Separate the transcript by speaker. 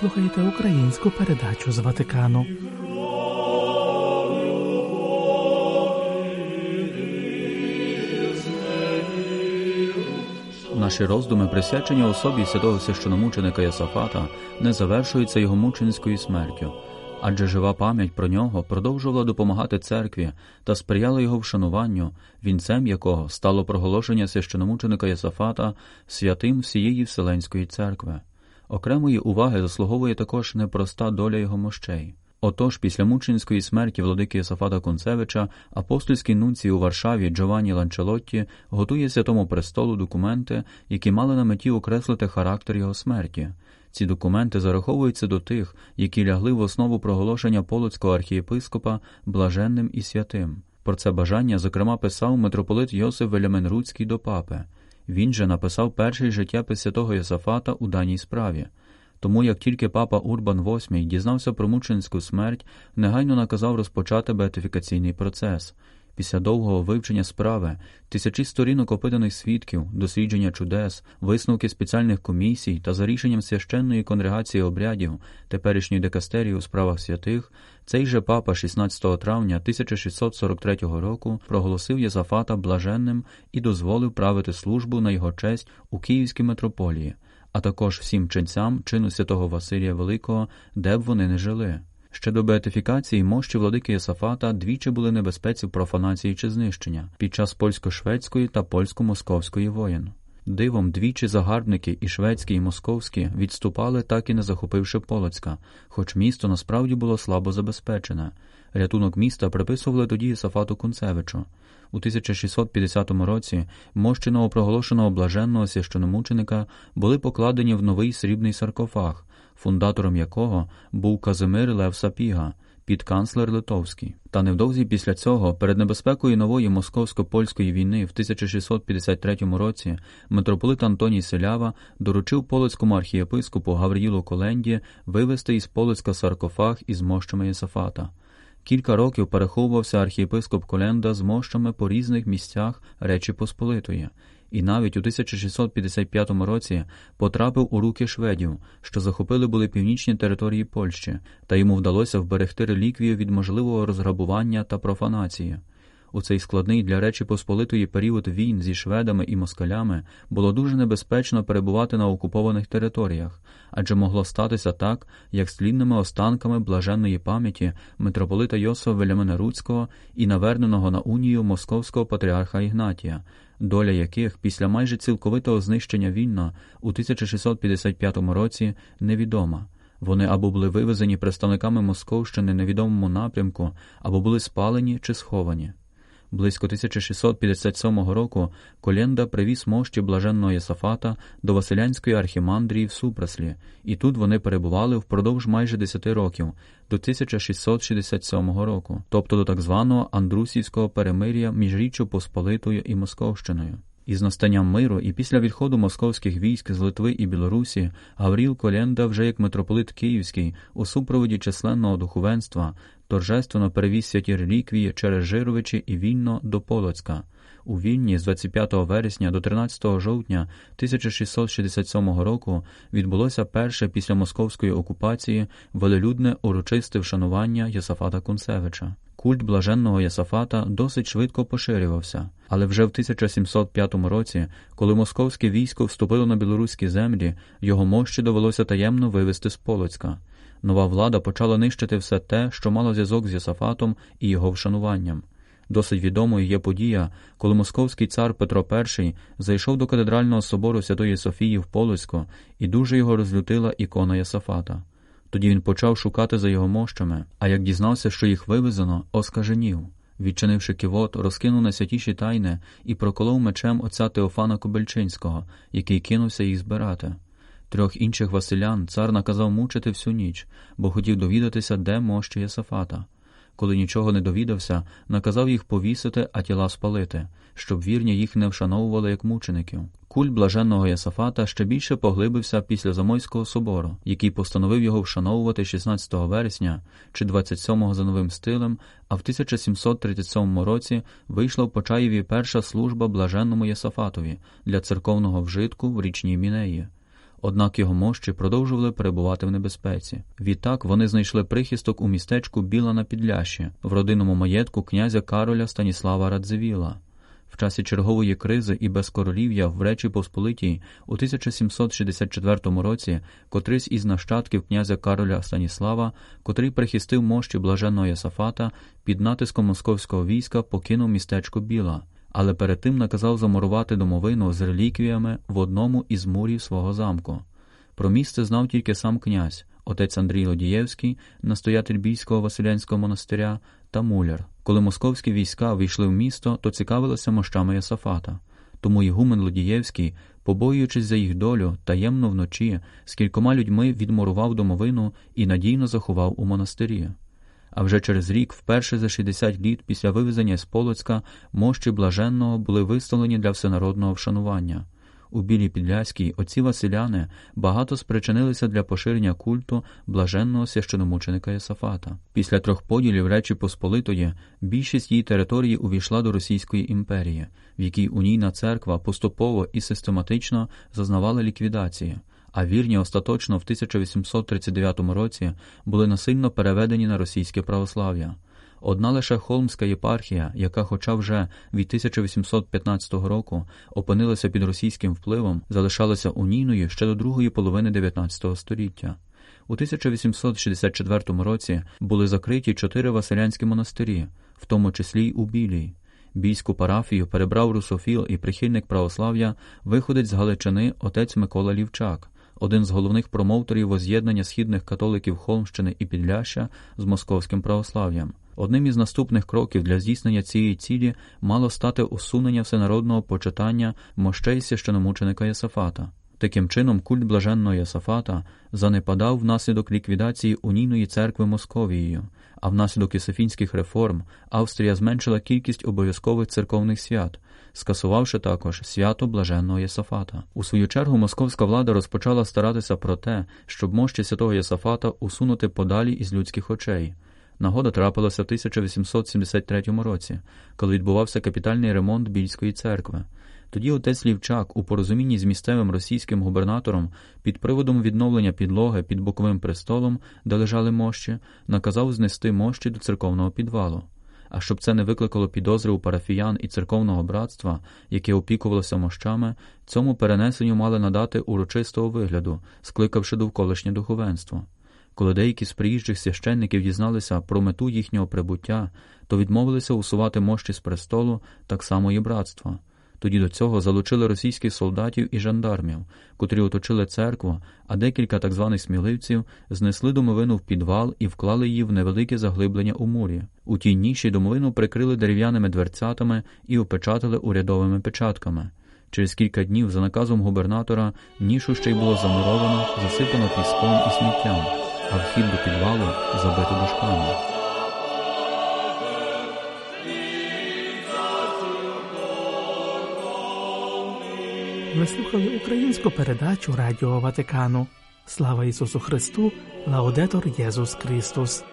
Speaker 1: Слухаєте українську передачу з Ватикану.
Speaker 2: Наші роздуми, присвячені особі святого священомученика Йосафата, не завершуються його мученською смертю, адже жива пам'ять про нього продовжувала допомагати церкві та сприяла його вшануванню, вінцем якого стало проголошення священомученика Йосафата святим всієї Вселенської церкви. Окремої уваги заслуговує також непроста доля його мощей. Отож, після мученської смерті владики Сафата Кунцевича апостольський нунцій у Варшаві Джованні Ланчелотті готує святому престолу документи, які мали на меті окреслити характер його смерті. Ці документи зараховуються до тих, які лягли в основу проголошення полоцького архієпископа блаженним і святим. Про це бажання, зокрема, писав митрополит Йосиф Веляменруцький до папи. Він же написав перший життєпис святого Йосафата у даній справі. Тому як тільки папа Урбан VIII дізнався про мученську смерть, негайно наказав розпочати беатифікаційний процес. Після довгого вивчення справи, тисячі сторінок опитаних свідків, дослідження чудес, висновки спеціальних комісій та за рішенням священної конгрегації обрядів теперішньої декастерії у справах святих, цей же папа 16 травня 1643 року проголосив Єзафата блаженним і дозволив правити службу на його честь у Київській митрополії а також всім ченцям чину святого Василія Великого, де б вони не жили. Ще до беатифікації мощі владики Єсафата двічі були небезпеці профанації чи знищення під час польсько-шведської та польсько-московської воєн. Дивом двічі загарбники і шведські, і московські відступали, так і не захопивши Полоцька, хоч місто насправді було слабо забезпечене. Рятунок міста приписували тоді Єсафату Кунцевичу. У 1650 році мощі новопроголошеного блаженного священомученика були покладені в новий срібний саркофаг, фундатором якого був Казимир Лев Сапіга, підканцлер Литовський. Та невдовзі після цього, перед небезпекою нової московсько-польської війни в 1653 році, митрополит Антоній Селява доручив полицькому архієпископу Гаврілу Коленді вивести із Полицька саркофаг із мощами Єсафата. Кілька років переховувався архієпископ Коленда з мощами по різних місцях Речі Посполитої, і навіть у 1655 році потрапив у руки шведів, що захопили були північні території Польщі, та йому вдалося вберегти реліквію від можливого розграбування та профанації. У цей складний для Речі Посполитої період війн зі шведами і москалями було дуже небезпечно перебувати на окупованих територіях, адже могло статися так, як з тлінними останками блаженної пам'яті митрополита Йосифа Велямена Руцького і наверненого на унію московського патріарха Ігнатія, доля яких після майже цілковитого знищення вільно у 1655 році невідома. Вони або були вивезені представниками Московщини невідомому напрямку, або були спалені чи сховані. Близько 1657 року Коленда привіз мощі блаженного Єсафата до Василянської архімандрії в Супраслі, і тут вони перебували впродовж майже 10 років до 1667 року, тобто до так званого Андрусівського перемир'я між Річчю Посполитою і Московщиною. Із настанням миру і після відходу московських військ з Литви і Білорусі Гавріл Коленда вже як митрополит Київський у супроводі численного духовенства торжественно перевіз святі реліквії через Жировичі і Вільно до Полоцька. У Вільні з 25 вересня до 13 жовтня 1667 року відбулося перше після московської окупації велелюдне урочисте вшанування Єсафата Кунцевича. Культ блаженного Єсафата досить швидко поширювався, але вже в 1705 році, коли московське військо вступило на білоруські землі, його мощі довелося таємно вивезти з Полоцька. Нова влада почала нищити все те, що мало зв'язок з Єсафатом і його вшануванням. Досить відомою є подія, коли московський цар Петро І зайшов до катедрального собору Святої Софії в Полоцьку, і дуже його розлютила ікона Єсафата. Тоді він почав шукати за його мощами, а як дізнався, що їх вивезено, оскаженів. Відчинивши ківот, розкинув на святіші тайни і проколов мечем отця Теофана Кобельчинського, який кинувся їх збирати. Трьох інших Василян цар наказав мучити всю ніч, бо хотів довідатися, де мощі Єсафата. Коли нічого не довідався, наказав їх повісити, а тіла спалити, щоб вірні їх не вшановували як мучеників. Культ блаженного Єсафата ще більше поглибився після Замойського собору, який постановив його вшановувати 16 вересня чи 27 за новим стилем, а в 1737 році вийшла в Почаєві перша служба блаженному Єсафатові для церковного вжитку в річній Мінеї. Однак його мощі продовжували перебувати в небезпеці. Відтак вони знайшли прихисток у містечку Біла на Підлящі, в родинному маєтку князя Кароля Станіслава Радзивіла. В часі чергової кризи і безкоролів'я в Речі Посполитій у 1764 році котрийсь із нащадків князя Кароля Станіслава, котрий прихистив мощі блаженного Ясафата, під натиском московського війська покинув містечко Біла, але перед тим наказав замурувати домовину з реліквіями в одному із мурів свого замку. Про місце знав тільки сам князь, отець Андрій Лодієвський, настоятель бійського Василянського монастиря та муляр. Коли московські війська війшли в місто, то цікавилися мощами Ясафата. Тому Ігумен Лодієвський, побоюючись за їх долю, таємно вночі з кількома людьми відмурував домовину і надійно заховав у монастирі. А вже через рік, вперше за 60 літ після вивезення з Полоцька, мощі блаженного були виставлені для всенародного вшанування. У Білій Підляській отці Василяни багато спричинилися для поширення культу блаженного священомученика Єсафата. Після трьох поділів Речі Посполитої більшість її території увійшла до Російської імперії, в якій унійна церква поступово і систематично зазнавала ліквідації. А вірні остаточно в 1839 році були насильно переведені на російське православ'я. Одна лише Холмська єпархія, яка, хоча вже від 1815 року опинилася під російським впливом, залишалася унійною ще до другої половини 19 століття. У 1864 році були закриті чотири василянські монастирі, в тому числі й у Білій. Бійську парафію перебрав русофіл і прихильник православ'я, виходить з Галичини отець Микола Лівчак, один з головних промоуторів воз'єднання східних католиків Холмщини і Підляща з московським православ'ям. Одним із наступних кроків для здійснення цієї цілі мало стати усунення всенародного почитання мощей священомученика Єсафата. Таким чином, культ блаженного Єсафата занепадав внаслідок ліквідації унійної церкви Московією, а внаслідок єсофінських реформ Австрія зменшила кількість обов'язкових церковних свят, скасувавши також свято блаженного Єсафата. У свою чергу московська влада розпочала старатися про те, щоб мощі святого Єсафата усунути подалі із людських очей. Нагода трапилася в 1873 році, коли відбувався капітальний ремонт більської церкви. Тоді отець Лівчак, у порозумінні з місцевим російським губернатором, під приводом відновлення підлоги під боковим престолом, де лежали мощі, наказав знести мощі до церковного підвалу. А щоб це не викликало підозри у парафіян і церковного братства, яке опікувалося мощами, цьому перенесенню мали надати урочистого вигляду, скликавши довколишнє духовенство. Коли деякі з приїжджих священників дізналися про мету їхнього прибуття, то відмовилися усувати мощі з престолу так само і братства. Тоді до цього залучили російських солдатів і жандармів, котрі оточили церкву, а декілька так званих сміливців знесли домовину в підвал і вклали її в невелике заглиблення у мурі. У тій ніші домовину прикрили дерев'яними дверцятами і опечатали урядовими печатками. Через кілька днів, за наказом губернатора, нішу ще й було замуровано, засипано піском і сміттям, а вхід до підвалу забито дошками.
Speaker 1: Ви слухали українську передачу Радіо Ватикану. Слава Ісусу Христу! Лаудетор Єсус Христос!